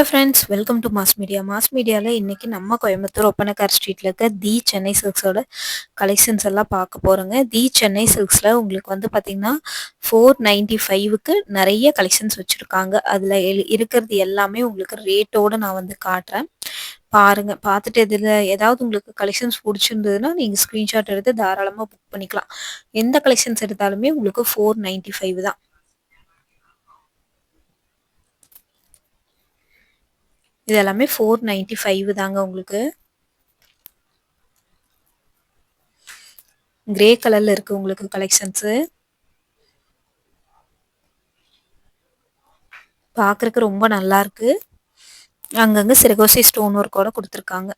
Hello friends welcome to mass media mass மீடியாவில் இன்றைக்கி நம்ம கோயம்புத்தூர் ஒப்பனக்கார் ஸ்ட்ரீட்டில் இருக்க தி சென்னை சில்க்ஸோட கலெக்ஷன்ஸ் எல்லாம் பார்க்க போகிறோங்க தி சென்னை சில்க்ஸில் உங்களுக்கு வந்து பார்த்திங்கன்னா ஃபோர் நைன்டி ஃபைவுக்கு நிறைய கலெக்ஷன்ஸ் வச்சுருக்காங்க. அதில் இருக்கிறது எல்லாமே உங்களுக்கு ரேட்டோடு நான் வந்து காட்டுறேன். பாருங்க. பார்த்துட்டு இதில் ஏதாவது உங்களுக்கு கலெக்ஷன்ஸ் பிடிச்சிருந்ததுன்னா நீங்கள் ஸ்க்ரீன்ஷாட் எடுத்து தாராளமாக புக் பண்ணிக்கலாம். எந்த கலெக்ஷன்ஸ் எடுத்தாலுமே உங்களுக்கு ஃபோர் நைன்ட்டி ஃபைவ் தான். இது எல்லாமே ஃபோர் நைன்டி ஃபைவ் தாங்க உங்களுக்கு. கிரே கலர்ல இருக்கு உங்களுக்கு கலெக்ஷன்ஸு பார்க்குறக்கு ரொம்ப நல்லா இருக்கு. அங்கங்கே சிறகோசி ஸ்டோன் ஒர்க்கோட கொடுத்துருக்காங்க.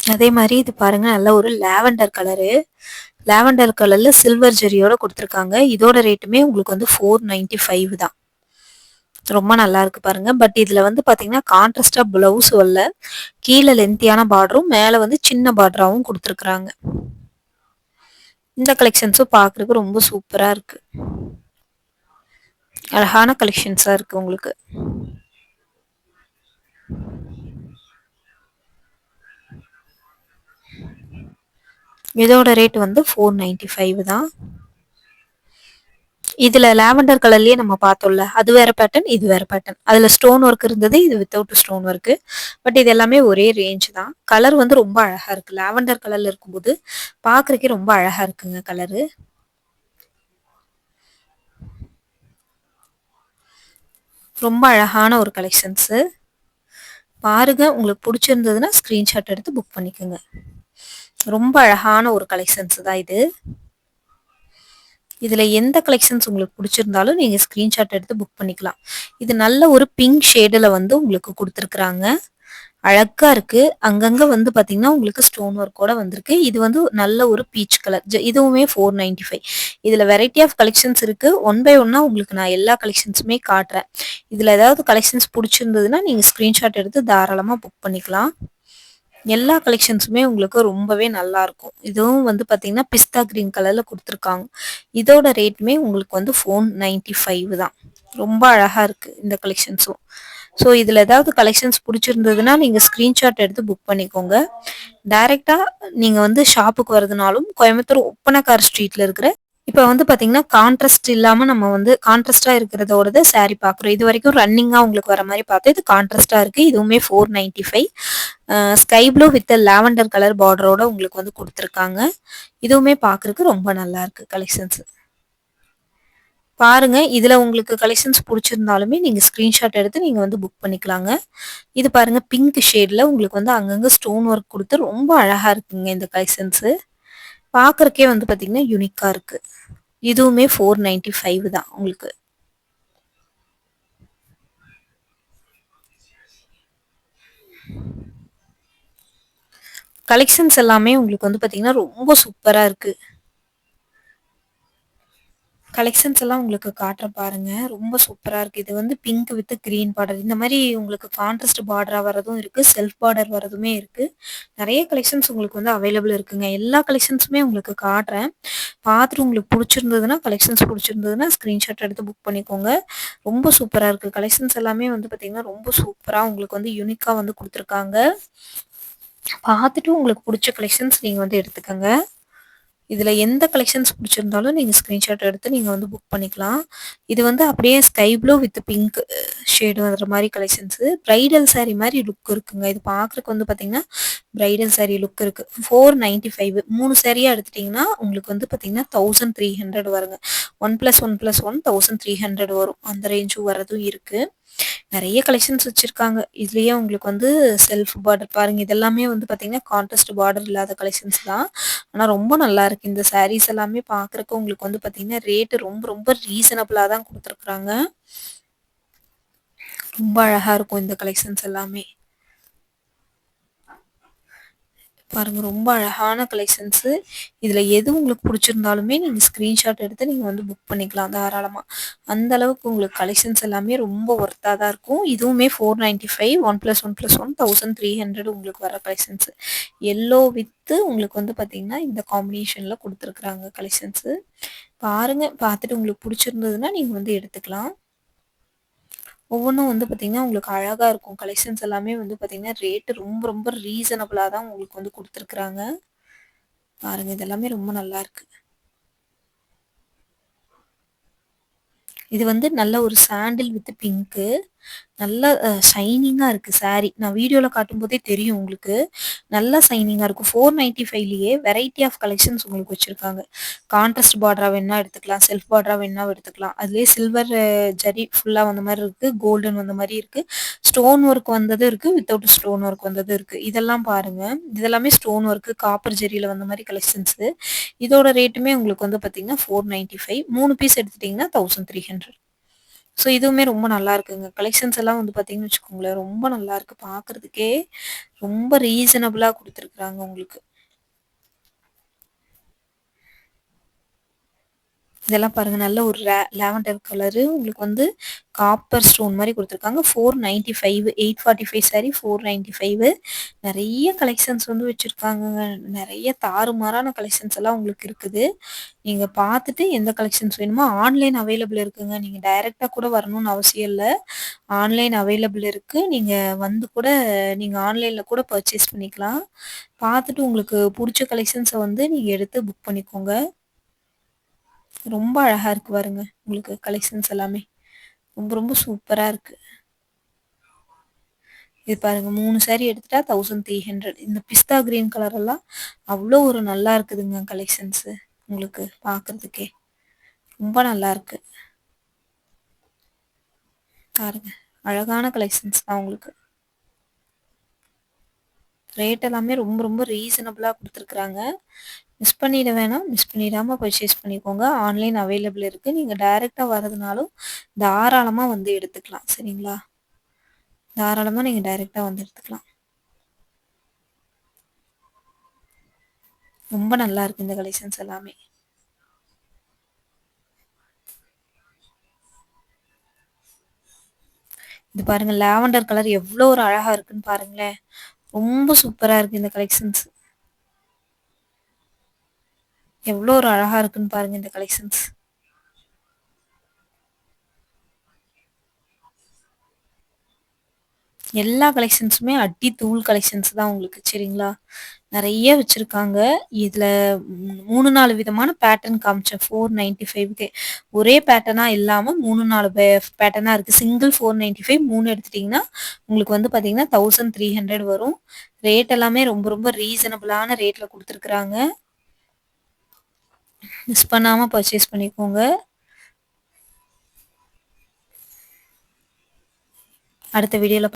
அதே மாதிரி இது பாருங்க நல்ல ஒரு லாவெண்டர் கலரு லாவெண்டர் கலர்ல சில்வர் ஜெரியோட கொடுத்துருக்காங்க. இதோட ரேட்டுமே உங்களுக்கு வந்து ஃபோர் நைன்டி ஃபைவ் தான். ரொம்ப நல்லா இருக்கு பாருங்க. பட் இதுல வந்து பாத்தீங்கன்னா கான்ட்ராஸ்டா பிளவுஸ் வரல கீழே லென்த்தியான பார்டரும் மேல வந்து சின்ன பார்டராவும் கொடுத்துருக்குறாங்க. இந்த கலெக்ஷன்ஸும் பார்க்குறதுக்கு ரொம்ப சூப்பரா இருக்கு. அழகான கலெக்ஷன்ஸா இருக்கு உங்களுக்கு. இதோட ரேட் வந்து ஃபோர் நைன்டி ஃபைவ் தான். இதில் லாவெண்டர் கலர்லேயே நம்ம பார்த்தோம்ல அது வேற பேட்டர்ன் இது வேற பேட்டர்ன் அதில் ஸ்டோன் ஒர்க் இருந்தது இது வித்தவுட் ஸ்டோன் ஒர்க்கு பட் இது எல்லாமே ஒரே ரேஞ்ச் தான். கலர் வந்து ரொம்ப அழகாக இருக்குது லாவெண்டர் கலரில் இருக்கும்போது பார்க்குறக்கே ரொம்ப அழகாக இருக்குங்க கலரு ரொம்ப அழகான ஒரு கலெக்ஷன்ஸு பாருங்க உங்களுக்கு பிடிச்சிருந்ததுன்னா ஸ்க்ரீன்ஷாட் எடுத்து புக் பண்ணிக்கோங்க. ரொம்ப அழகான ஒரு கலெக்ஷன்ஸ் தான் இது. இதில் எந்த கலெக்ஷன்ஸ் உங்களுக்கு பிடிச்சிருந்தாலும் நீங்கள் ஸ்க்ரீன்ஷாட் எடுத்து புக் பண்ணிக்கலாம். இது நல்ல ஒரு பிங்க் ஷேடில் வந்து உங்களுக்கு கொடுத்துருக்குறாங்க. அழகாக இருக்குது அங்கங்கே வந்து பார்த்தீங்கன்னா உங்களுக்கு ஸ்டோன் ஒர்க்கோட வந்திருக்கு. இது வந்து நல்ல ஒரு பீச் கலர் இதுவுமே ஃபோர் நைன்டி ஃபைவ் இதில் வெரைட்டி ஆஃப் கலெக்ஷன்ஸ் இருக்குது ஒன் பை ஒன்னா உங்களுக்கு நான் எல்லா கலெக்ஷன்ஸுமே காட்டுறேன். இதில் ஏதாவது கலெக்ஷன்ஸ் பிடிச்சிருந்ததுன்னா நீங்கள் ஸ்க்ரீன்ஷாட் எடுத்து தாராளமாக புக் பண்ணிக்கலாம். எல்லா கலெக்ஷன்ஸுமே உங்களுக்கு ரொம்பவே நல்லா இருக்கும். இதுவும் வந்து பார்த்தீங்கன்னா பிஸ்தா கிரீன் கலரில் கொடுத்துருக்காங்க. இதோட ரேட்டுமே உங்களுக்கு வந்து ஃபோன் நைன்டி ஃபைவ் தான். ரொம்ப அழகாக இருக்குது இந்த கலெக்ஷன்ஸும் ஸோ இதில் ஏதாவது கலெக்ஷன்ஸ் பிடிச்சிருந்ததுன்னா நீங்கள் ஸ்க்ரீன்ஷாட் எடுத்து புக் பண்ணிக்கோங்க. டைரெக்டாக நீங்கள் வந்து ஷாப்புக்கு வரதுனாலும் கோயம்புத்தூர் ஒப்பனக்கார் ஸ்ட்ரீட்டில் இருக்கிற இப்போ வந்து பார்த்தீங்கன்னா கான்ட்ராஸ்ட் இல்லாமல் நம்ம வந்து கான்ட்ராஸ்டாக இருக்கிறதோடது சாரி பார்க்குறோம் இது வரைக்கும் ரன்னிங்காக உங்களுக்கு வர மாதிரி பார்த்து இது கான்ட்ராஸ்டாக இருக்குது இதுவுமே four ninety five sky blue with lavender colour பார்டரோட உங்களுக்கு வந்து கொடுத்துருக்காங்க. இதுவுமே பார்க்குறதுக்கு ரொம்ப நல்லா இருக்கு கலெக்ஷன்ஸ் பாருங்க இதில் உங்களுக்கு கலெக்ஷன்ஸ் பிடிச்சிருந்தாலுமே நீங்கள் ஸ்க்ரீன்ஷாட் எடுத்து நீங்கள் வந்து புக் பண்ணிக்கலாங்க. இது பாருங்க பிங்க் ஷேடில் உங்களுக்கு வந்து அங்கங்கே ஸ்டோன் ஒர்க் கொடுத்து ரொம்ப அழகாக இருக்குங்க இந்த கலெக்ஷன்ஸு பார்க்கறக்கே வந்து பார்த்திங்கன்னா யூனிக்காக இருக்குது இதுவுமே ஃபோர் நைன்டி ஃபைவ் தான் உங்களுக்கு. கலெக்ஷன்ஸ் எல்லாமே உங்களுக்கு வந்து பாத்தீங்கன்னா ரொம்ப சூப்பரா இருக்கு. கலெக்ஷன்ஸ் எல்லாம் உங்களுக்கு காட்டுற பாருங்க. ரொம்ப சூப்பராக இருக்குது இது வந்து பிங்க் வித் கிரீன் பார்டர் இந்த மாதிரி உங்களுக்கு கான்ட்ராஸ்ட் பார்டராக வரதும் இருக்குது செல்ஃப் பார்டர் வரதுமே இருக்குது நிறைய கலெக்ஷன்ஸ் உங்களுக்கு வந்து அவைலபிள் இருக்குங்க. எல்லா கலெக்ஷன்ஸுமே உங்களுக்கு காட்டுறேன். பார்த்துட்டு உங்களுக்கு பிடிச்சிருந்ததுன்னா கலெக்ஷன்ஸ் பிடிச்சிருந்ததுன்னா ஸ்க்ரீன்ஷாட் எடுத்து புக் பண்ணிக்கோங்க. ரொம்ப சூப்பராக இருக்குது கலெக்ஷன்ஸ் எல்லாமே வந்து பார்த்தீங்கன்னா ரொம்ப சூப்பராக உங்களுக்கு வந்து யூனிக்காக வந்து கொடுத்துருக்காங்க. பார்த்துட்டு உங்களுக்கு பிடிச்ச கலெக்ஷன்ஸ் நீங்கள் வந்து எடுத்துக்கோங்க. இதில் எந்த கலெக்ஷன்ஸ் பிடிச்சிருந்தாலும் நீங்கள் ஸ்க்ரீன்ஷாட் எடுத்து நீங்கள் வந்து புக் பண்ணிக்கலாம். இது வந்து அப்படியே sky blue with pink shade வர மாதிரி கலெக்ஷன்ஸு ப்ரைடல் சாரீ மாதிரி லுக் இருக்குங்க. இது பார்க்குறக்கு வந்து பார்த்தீங்கன்னா ப்ரைடல் சாரீ லுக் இருக்குது ஃபோர் நைன்ட்டி ஃபைவ் மூணு சாரியாக எடுத்துட்டிங்கன்னா உங்களுக்கு வந்து பார்த்தீங்கன்னா தௌசண்ட் த்ரீ ஹண்ட்ரட் வருங்க. One plus one plus one thousand three hundred வரும். அந்த ரேஞ்சும் வரதும் இருக்குது நிறைய கலெக்ஷன்ஸ் வச்சுருக்காங்க. இதுலேயே உங்களுக்கு வந்து செல்ஃப் பார்டர் பாருங்க. இதெல்லாமே வந்து பார்த்திங்கன்னா கான்ட்ராஸ்ட் பார்டர் இல்லாத கலெக்ஷன்ஸ் தான். ஆனால் ரொம்ப நல்லா இருக்குது இந்த சாரீஸ் எல்லாமே பார்க்குறக்கு உங்களுக்கு வந்து பார்த்திங்கன்னா ரேட்டு ரொம்ப ரொம்ப ரீசனபிளாக தான் கொடுத்துருக்குறாங்க. ரொம்ப அழகாக இருக்கும் இந்த கலெக்ஷன்ஸ் எல்லாமே. பாருங்க ரொம்ப அழகான கலெக்ஷன்ஸு. இதுல எது உங்களுக்கு பிடிச்சிருந்தாலுமே நீங்க ஸ்கிரீன்ஷாட் எடுத்து நீங்க வந்து புக் பண்ணிக்கலாம் தாராளமா. அந்த அளவுக்கு உங்களுக்கு கலெக்ஷன்ஸ் எல்லாமே ரொம்ப ஒர்த்தா தான் இருக்கும். இதுவுமே 495 one plus one plus one 1300 உங்களுக்கு வர கலெக்ஷன்ஸு. எல்லோ வித்து உங்களுக்கு வந்து பார்த்திங்கன்னா இந்த காம்பினேஷன்ல கொடுத்துருக்குறாங்க கலெக்ஷன்ஸு. பாருங்க. பார்த்துட்டு உங்களுக்கு பிடிச்சிருந்ததுன்னா நீங்க வந்து எடுத்துக்கலாம். ஒவ்வொன்றும் வந்து பார்த்தீங்கன்னா, உங்களுக்கு அழகா இருக்கும். கலெக்ஷன்ஸ் எல்லாமே வந்து பார்த்தீங்கன்னா, ரேட்டு ரொம்ப ரொம்ப ரீசனபுளாக தான் உங்களுக்கு வந்து கொடுத்துருக்குறாங்க பாருங்க இதெல்லாமே ரொம்ப நல்லா இருக்கு இது வந்து நல்ல ஒரு சாண்டில் வித் பிங்க்கு. நல்ல ஷைனிங்காக இருக்குது இருக்கு சாரி. நான் வீடியோல காட்டும்போதே தெரியும் உங்களுக்கு. நல்லா ஷைனிங்காக இருக்கும். 495லயே வெரைட்டி ஆஃப் கலெக்ஷன்ஸ் உங்களுக்கு வச்சிருக்காங்க. கான்ட்ராஸ்ட் பார்டரா வேணுனா எடுத்துக்கலாம். செல்ஃப் பார்டரா வேணுனா எடுத்துக்கலாம். அதுலேயே சில்வர் ஜரி ஃபுல்லா வந்த மாதிரி இருக்கு. கோல்டன் வந்த மாதிரி இருக்கு. ஸ்டோன் ஒர்க் வந்ததும் இருக்கு. வித்தவுட் ஸ்டோன் ஒர்க் வந்ததும் இருக்கு. இதெல்லாம் பாருங்க. இதெல்லாமே ஸ்டோன் ஒர்க்கு காப்பர் ஜெரியில் வந்த மாதிரி கலெக்ஷன்ஸு. இதோட ரேட்டுமே உங்களுக்கு வந்து பார்த்தீங்கன்னா, 495 3 பீஸ் எடுத்துட்டிங்கனா தௌசண்ட் த்ரீ ஹண்ட்ரட் ஸோ இதுவுமே ரொம்ப நல்லா இருக்குங்க. கலெக்ஷன்ஸ் எல்லாம் வந்து பார்த்தீங்கன்னு வச்சுக்கோங்களேன், ரொம்ப நல்லா இருக்கு பார்க்கறதுக்கே ரொம்ப ரீசனபிளாக கொடுத்துருக்குறாங்க உங்களுக்கு. இதெல்லாம் பாருங்க. நல்ல ஒரு லே கலரு. உங்களுக்கு வந்து காப்பர் ஸ்டோன் மாதிரி கொடுத்துருக்காங்க four ninety five eight forty five sari 495 நெறைய கலெக்ஷன்ஸ் வந்து வச்சுருக்காங்க நிறைய தாறுமாறான கலெக்ஷன்ஸ் எல்லாம் உங்களுக்கு இருக்குது. நீங்கள் பார்த்துட்டு எந்த கலெக்ஷன்ஸ் வேணுமோ ஆன்லைன் அவைலபிள் இருக்குங்க. நீங்கள் டைரெக்டாக கூட வரணும்னு அவசியம் இல்லை ஆன்லைன் அவைலபிள் இருக்குது நீங்கள் வந்து கூட நீங்கள் ஆன்லைனில் கூட பர்ச்சேஸ் பண்ணிக்கலாம். பார்த்துட்டு உங்களுக்கு பிடிச்ச கலெக்ஷன்ஸை வந்து நீங்கள் எடுத்து புக் பண்ணிக்கோங்க. ரொம்ப அழகாக இருக்குது பாருங்க. உங்களுக்கு கலெக்ஷன்ஸ் எல்லாமே. ரொம்ப ரொம்ப சூப்பராக இருக்குது இது பாருங்க 3 சாரி எடுத்துட்டா 1300 இந்த பிஸ்தா கிரீன் கலர் எல்லாம் ஒரு நல்லா இருக்குதுங்க கலெக்ஷன்ஸு. உங்களுக்கு பார்க்கறதுக்கே. ரொம்ப நல்லாருக்கு. பாருங்க. அழகான கலெக்ஷன்ஸ் தான் உங்களுக்கு. ரேட் எல்லாமே ரொம்ப ரொம்ப ரீசனபிளாக கொடுத்துருக்குறாங்க மிஸ் பண்ணிட வேணாம். மிஸ் பண்ணிடாம பர்ச்சேஸ் பண்ணிக்கோங்க. ஆன்லைன் அவைலபிள் இருக்கு. நீங்க டைரெக்டாக வரதுனாலும் தாராளமா வந்து எடுத்துக்கலாம். சரிங்களா? தாராளமா நீங்க டைரெக்டாக வந்து எடுத்துக்கலாம். ரொம்ப நல்லா இருக்கு இந்த கலெக்ஷன்ஸ் எல்லாமே. இது பாருங்க லாவெண்டர் கலர் எவ்வளோ ஒரு அழகா இருக்குன்னு பாருங்களேன். ரொம்ப சூப்பரா இருக்கு இந்த கலெக்ஷன்ஸ். எவ்வளோ ஒரு அழகா இருக்குன்னு பாருங்க இந்த கலெக்ஷன்ஸ். எல்லா கலெக்ஷன்ஸுமே அடி தூள் கலெக்ஷன்ஸ் தான் உங்களுக்கு. சரிங்களா? நிறைய வச்சுருக்காங்க இதில் மூணு நாலு விதமான பேட்டர்ன் காமிச்சேன் 495க்கே. ஒரே பேட்டர்னா இல்லாம 3, 4 பே சிங்கிள் ஃபோர் சிங்கிள் 495 3 எடுத்துட்டீங்கன்னா, உங்களுக்கு வந்து பார்த்தீங்கன்னா 1300 வரும். ரேட் எல்லாமே ரொம்ப ரொம்ப ரீசனபிளான ரேட்டில் கொடுத்துருக்குறாங்க மிஸ் பண்ணாமல் பர்ச்சேஸ் பண்ணிக்கோங்க. அடுத்த வீடியோவில்